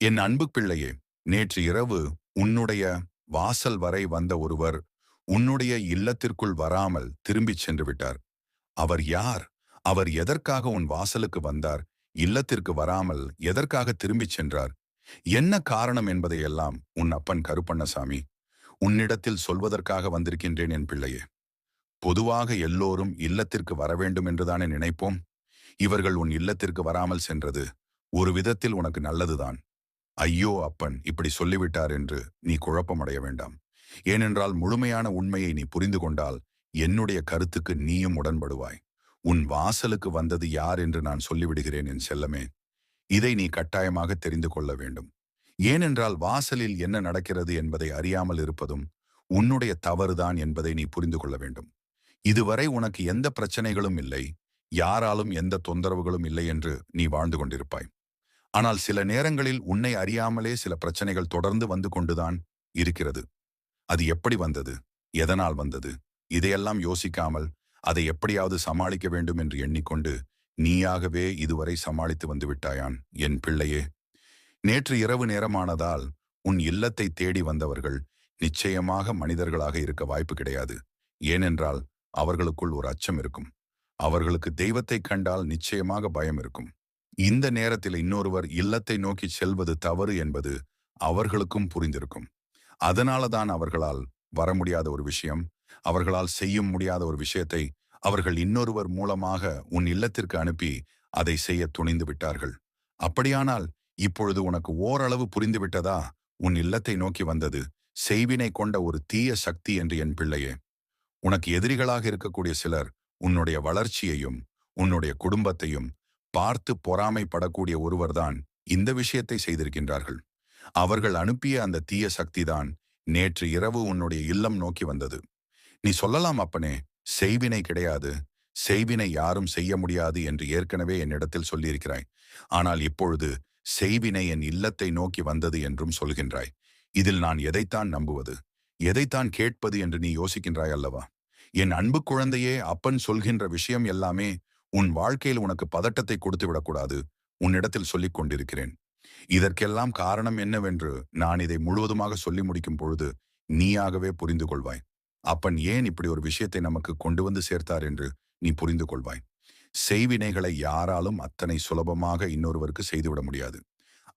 என் அன்பு பிள்ளையே நேற்று இரவு உன்னுடைய வாசல் வரை வந்த ஒருவர் உன்னுடைய இல்லத்திற்குள் வராமல் திரும்பிச் சென்று விட்டார். அவர் யார்? அவர் எதற்காக உன் வாசலுக்கு வந்தார்? இல்லத்திற்கு வராமல் எதற்காக திரும்பிச் சென்றார்? என்ன காரணம் என்பதையெல்லாம் உன் அப்பன் கருப்பண்ணசாமி உன்னிடத்தில் சொல்வதற்காக வந்திருக்கின்றேன் என் பிள்ளையே. பொதுவாக எல்லோரும் இல்லத்திற்கு வர வேண்டும் என்றுதானே நினைப்போம்? இவர்கள் உன் இல்லத்திற்கு வராமல் சென்றது ஒரு விதத்தில் உனக்கு நல்லதுதான். ஐயோ அப்பன் இப்படி சொல்லிவிட்டார் என்று நீ குழப்பமடைய வேண்டாம். ஏனென்றால் முழுமையான உண்மையை நீ புரிந்து கொண்டால் என்னுடைய கருத்துக்கு நீயும் உடன்படுவாய். உன் வாசலுக்கு வந்தது யார் என்று நான் சொல்லிவிடுகிறேன் என் செல்லமே. இதை நீ கட்டாயமாக தெரிந்து கொள்ள வேண்டும். ஏனென்றால் வாசலில் என்ன நடக்கிறது என்பதை அறியாமல் இருப்பதும் உன்னுடைய தவறுதான் என்பதை நீ புரிந்து கொள்ள வேண்டும். இதுவரை உனக்கு எந்த பிரச்சனைகளும் இல்லை. யாராலும் எந்த தொந்தரவுகளும் இல்லை என்று நீ வாழ்ந்து கொண்டிருப்பாய். ஆனால் சில நேரங்களில் உன்னை அறியாமலே சில பிரச்சனைகள் தொடர்ந்து வந்து கொண்டுதான் இருக்கிறது. அது எப்படி வந்தது? எதனால் வந்தது? இதையெல்லாம் யோசிக்காமல் அதை எப்படியாவது சமாளிக்க வேண்டும் என்று எண்ணிக்கொண்டு நீயாகவே இதுவரை சமாளித்து வந்து விட்டாயான் என் பிள்ளையே. நேற்று இரவு நேரமானதால் உன் இல்லத்தை தேடி வந்தவர்கள் நிச்சயமாக மனிதர்களாக இருக்க வாய்ப்பு கிடையாது. ஏனென்றால் அவர்களுக்குள் ஒரு அச்சம் இருக்கும். அவர்களுக்கு தெய்வத்தை கண்டால் நிச்சயமாக பயம் இருக்கும். இந்த நேரத்தில் இன்னொருவர் இல்லத்தை நோக்கி செல்வது தவறு என்பது அவர்களுக்கும் புரிந்திருக்கும். அதனால தான் அவர்களால் வர முடியாத ஒரு விஷயம் அவர்களால் செய்ய முடியாத ஒரு விஷயத்தை அவர்கள் இன்னொருவர் மூலமாக உன் இல்லத்திற்கு அனுப்பி அதை செய்ய துணிந்து விட்டார்கள். அப்படியானால் இப்பொழுது உனக்கு ஓரளவு புரிந்துவிட்டதா உன் இல்லத்தை நோக்கி வந்தது செய்வினை கொண்ட ஒரு தீய சக்தி என்று என் பிள்ளையே. உனக்கு எதிரிகளாக இருக்கக்கூடிய சிலர் உன்னுடைய வளர்ச்சியையும் உன்னுடைய குடும்பத்தையும் பார்த்து பொறாமைப்படக்கூடிய ஒருவர்தான் இந்த விஷயத்தை செய்திருக்கின்றார்கள். அவர்கள் அனுப்பிய அந்த தீய சக்திதான் நேற்று இரவு உன்னுடைய இல்லம் நோக்கி வந்தது. நீ சொல்லலாம் அப்பனே செய்வினை கிடையாது. செய்வினை யாரும் செய்ய முடியாது என்று ஏற்கனவே என்னிடத்தில் சொல்லியிருக்கிறாய். ஆனால் இப்பொழுது செய்வினை என் இல்லத்தை நோக்கி வந்தது என்றும் சொல்கின்றாய். இதில் நான் எதைத்தான் நம்புவது? எதைத்தான் கேட்பது என்று நீ யோசிக்கின்றாய் அல்லவா? என் அன்பு குழந்தையே அப்பன் சொல்கின்ற விஷயம் எல்லாமே உன் வாழ்க்கையில் உனக்கு பதட்டத்தை கொடுத்து விடக்கூடாது உன்னிடத்தில் சொல்லிக் கொண்டிருக்கிறேன். இதற்கெல்லாம் காரணம் என்னவென்று நான் இதை முழுவதுமாக சொல்லி முடிக்கும் பொழுது நீயாகவே புரிந்து கொள்வாய். அப்பன் ஏன் இப்படி ஒரு விஷயத்தை நமக்கு கொண்டு வந்து சேர்த்தார் என்று நீ புரிந்து கொள்வாய். செய்வினைகளை யாராலும் அத்தனை சுலபமாக இன்னொருவருக்கு செய்துவிட முடியாது.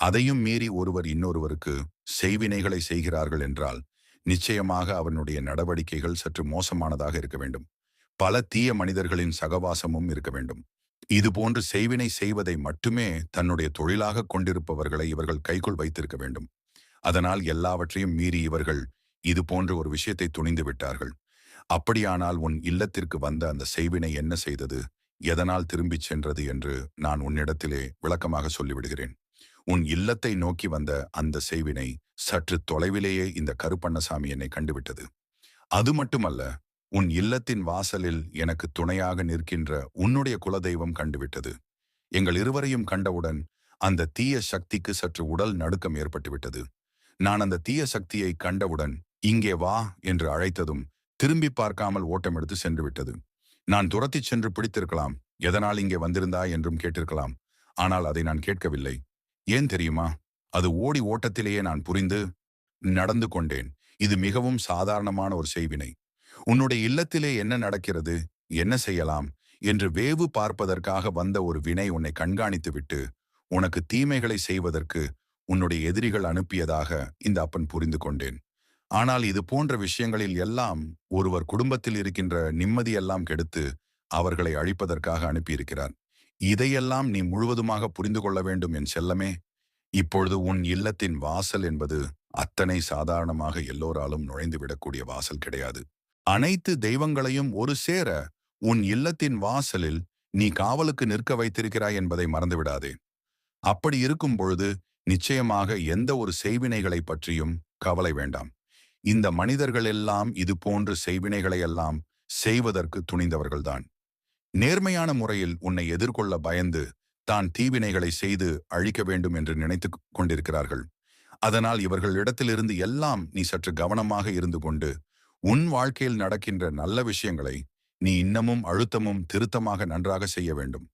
அதையும் மீறி ஒருவர் இன்னொருவருக்கு செய்வினைகளை செய்கிறார்கள் என்றால் நிச்சயமாக அவனுடைய நடவடிக்கைகள் சற்று மோசமானதாக இருக்க வேண்டும். பல தீய மனிதர்களின் சகவாசமும் இருக்க வேண்டும். இதுபோன்று செய்வினை செய்வதை மட்டுமே தன்னுடைய தொழிலாக கொண்டிருப்பவர்களை இவர்கள் கைக்குள் வைத்திருக்க வேண்டும். அதனால் எல்லாவற்றையும் மீறி இவர்கள் இது போன்ற ஒரு விஷயத்தை துணிந்து விட்டார்கள். அப்படியானால் உன் இல்லத்திற்கு வந்த அந்த செய்வினை என்ன செய்தது? எதனால் திரும்பிச் சென்றது என்று நான் உன்னிடத்திலே விளக்கமாக சொல்லிவிடுகிறேன். உன் இல்லத்தை நோக்கி வந்த அந்த செய்வினை சற்று தொலைவிலேயே இந்த கருப்பண்ணசாமி என்னை கண்டுவிட்டது. அது மட்டுமல்ல உன் இல்லத்தின் வாசலில் எனக்கு துணையாக நிற்கின்ற உன்னுடைய குலதெய்வம் கண்டுவிட்டது. எங்கள் இருவரையும் கண்டவுடன் அந்த தீய சக்திக்கு சற்று உடல் நடுக்கம் ஏற்பட்டுவிட்டது. நான் அந்த தீய சக்தியை கண்டவுடன் இங்கே வா என்று அழைத்ததும் திரும்பி பார்க்காமல் ஓட்டமெடுத்து சென்றுவிட்டது. சென்று விட்டது நான் துரத்திச் சென்று பிடித்திருக்கலாம். எதனால் இங்கே வந்திருந்தா என்றும் கேட்டிருக்கலாம். ஆனால் அதை நான் கேட்கவில்லை. ஏன் தெரியுமா? அது ஓடி ஓட்டத்திலேயே நான் புரிந்து நடந்து கொண்டேன். இது மிகவும் சாதாரணமான ஒரு செய்வினை. உன்னுடைய இல்லத்திலே என்ன நடக்கிறது என்ன செய்யலாம் என்று வேவு பார்ப்பதற்காக வந்த ஒரு வினை உன்னை கண்காணித்துவிட்டு உனக்கு தீமைகளை செய்வதற்கு உன்னுடைய எதிரிகள் அனுப்பியதாக இந்த அப்பன் புரிந்து கொண்டேன். ஆனால் இது போன்ற விஷயங்களில் எல்லாம் ஒருவர் குடும்பத்தில் இருக்கின்ற நிம்மதியெல்லாம் கெடுத்து அவர்களை அழிப்பதற்காக அனுப்பியிருக்கிறார். இதையெல்லாம் நீ முழுவதுமாக புரிந்து கொள்ள வேண்டும் என் செல்லமே. இப்பொழுது உன் இல்லத்தின் வாசல் என்பது அத்தனை சாதாரணமாக எல்லோராலும் நுழைந்து விடக்கூடிய வாசல் கிடையாது. அனைத்து தெய்வங்களையும் ஒரு சேர உன் இல்லத்தின் வாசலில் நீ காவலுக்கு நிற்க வைத்திருக்கிறாய் என்பதை மறந்துவிடாதே. அப்படி இருக்கும் பொழுது நிச்சயமாக எந்த ஒரு செய்வினைகளை பற்றியும் கவலை வேண்டாம். இந்த மனிதர்கள் எல்லாம் இது போன்ற செய்வினைகளையெல்லாம் செய்வதற்கு துணிந்தவர்கள்தான். நேர்மையான முறையில் உன்னை எதிர்கொள்ள பயந்து தான் தீவினைகளை செய்து அழிக்க வேண்டும் என்று நினைத்து கொண்டிருக்கிறார்கள். அதனால் இவர்களிடத்திலிருந்து எல்லாம் நீ சற்று கவனமாக இருந்து கொண்டு உன் வாழ்க்கையில் நடக்கின்ற நல்ல விஷயங்களை நீ இன்னமும் அழுத்தமும் திருத்தமாக நன்றாக செய்ய வேண்டும்.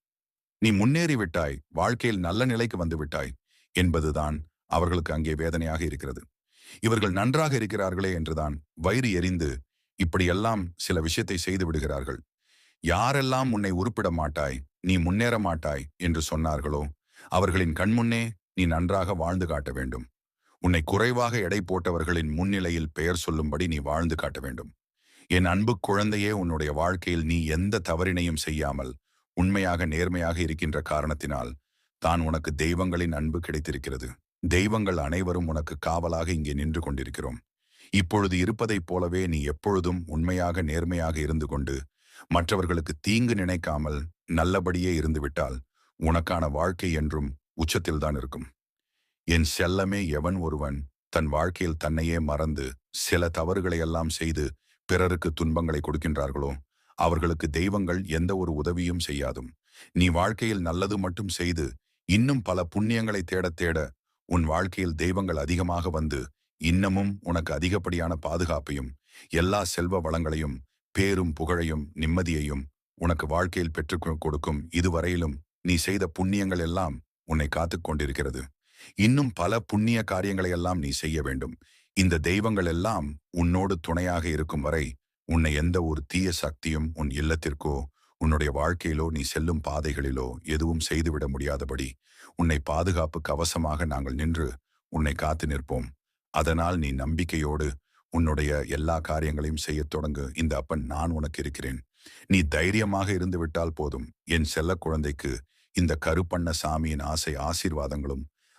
நீ முன்னேறிவிட்டாய் வாழ்க்கையில் நல்ல நிலைக்கு வந்துவிட்டாய் என்பதுதான் அவர்களுக்கு அங்கே வேதனையாக இருக்கிறது. இவர்கள் நன்றாக இருக்கிறார்களே என்றுதான் வயிறு எரிந்து இப்படியெல்லாம் சில விஷயத்தை செய்து விடுகிறார்கள். யாரெல்லாம் உன்னை உருப்பிட மாட்டாய் நீ முன்னேற மாட்டாய் என்று சொன்னார்களோ அவர்களின் கண்முன்னே நீ நன்றாக வாழ்ந்து காட்ட வேண்டும். உன்னை குறைவாக எடை போட்டவர்களின் முன்னிலையில் பெயர் சொல்லும்படி நீ வாழ்ந்து காட்ட வேண்டும். என் அன்பு குழந்தையே உன்னுடைய வாழ்க்கையில் நீ எந்த தவறினையும் செய்யாமல் உண்மையாக நேர்மையாக இருக்கின்ற காரணத்தினால் தான் உனக்கு தெய்வங்களின் அன்பு கிடைத்திருக்கிறது. தெய்வங்கள் அனைவரும் உனக்கு காவலாக இங்கே நின்று கொண்டிருக்கிறோம். இப்பொழுது இருப்பதைப் போலவே நீ எப்பொழுதும் உண்மையாக நேர்மையாக இருந்து கொண்டு மற்றவர்களுக்கு தீங்கு நினைக்காமல் நல்லபடியே இருந்துவிட்டால் உனக்கான வாழ்க்கை என்றும் உச்சத்தில்தான் இருக்கும். என் செல்லமே எவன் ஒருவன் தன் வாழ்க்கையில் தன்னையே மறந்து சில தவறுகளையெல்லாம் செய்து பிறருக்கு துன்பங்களை கொடுக்கின்றார்களோ? அவர்களுக்கு தெய்வங்கள் எந்த ஒரு உதவியும் செய்யாதும். நீ வாழ்க்கையில் நல்லது மட்டும் செய்து இன்னும் பல புண்ணியங்களை தேடத் தேட உன் வாழ்க்கையில் தெய்வங்கள் அதிகமாக வந்து இன்னமும் உனக்கு அதிகப்படியான பாதுகாப்பையும் எல்லா செல்வ வளங்களையும் பேரும் புகழையும் நிம்மதியையும் உனக்கு வாழ்க்கையில் பெற்றுக் கொடுக்கும் இதுவரையிலும் நீ செய்த புண்ணியங்கள் எல்லாம் உன்னை காத்துக் கொண்டிருக்கிறது. இன்னும் பல புண்ணிய காரியங்களை எல்லாம் நீ செய்ய வேண்டும். இந்த தெய்வங்கள் எல்லாம் உன்னோடு துணையாக இருக்கும் வரை உன்னை எந்த ஒரு தீய சக்தியும் உன் இல்லத்திற்கோ உன்னுடைய வாழ்க்கையிலோ நீ செல்லும் பாதைகளிலோ எதுவும் செய்துவிட முடியாதபடி உன்னை பாதுகாப்பு கவசமாக நாங்கள் நின்று உன்னை காத்து நிற்போம். அதனால் நீ நம்பிக்கையோடு உன்னுடைய எல்லா காரியங்களையும் செய்யத் தொடங்கு. இந்த அப்பன் நான் உனக்கு இருக்கிறேன். நீ தைரியமாக இருந்துவிட்டால் போதும். என் செல்ல குழந்தைக்கு இந்த கருப்பண்ண சாமியின் ஆசை ஆசீர்வாதங்களும்